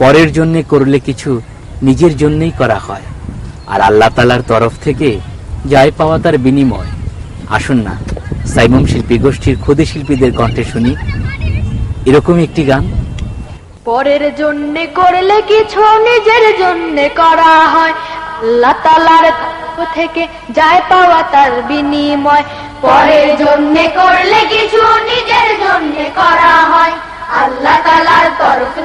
পরের জন্য করলে কিছু নিজের জন্যই করা হয়। আর আল্লাহ তালার তরফ থেকে যাই পাওয়া তার বিনিময়। আসুন না সাইমম শিল্পী গোষ্ঠীর ক্ষুদে শিল্পীদের কণ্ঠে শুনি। এরকম একটি গান। পরের জন্য করলে কিছু নিজের জন্য করা হয়। আল্লাহ তালার থেকে যায় পাওয়া তার বিনিময়। পরের জন্য করলে কিছু নিজের জন্য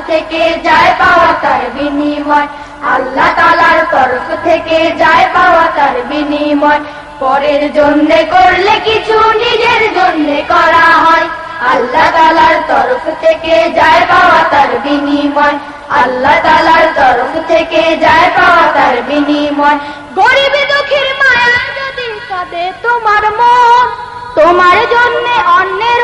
থেকে যায় পাওয়া তার বিনিময়। আল্লাহ তালার তরফ থেকে যায় পাওয়া তার বিনিময়। পরের জন্য করলে কিছু নিজের জন্য করা হয়। আল্লাহ তালার তরফ থেকে যায় পাওয়া তার বিনিময়। আল্লাহ তালার তরফ থেকে যায় পাওয়া তার বিনিময়। গরিব দুঃখের মায়া যদি তোমার মন, তোমার জন্য অন্যের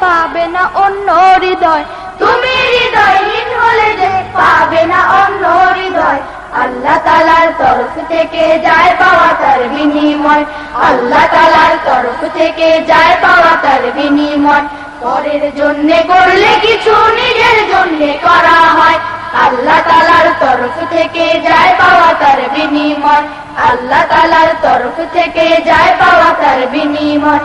পাবে না অন্য হৃদয়। তুমি হৃদয়হীন হলে যে পাবে না অন্য হৃদয়। আল্লাহ তালার তরফ থেকে যায় পাওয়া তার বিনিময়। আল্লাহ তালার তরফ থেকে যায় পাওয়া তার বিনিময়। পরের জন্য করলে কিছু নিজের জন্য করা হয়। আল্লাহ তালার তরফ থেকে যায় পাওয়া তার বিনিময়। আল্লাহ তালার তরফ থেকে যায় পাওয়া তার বিনিময়।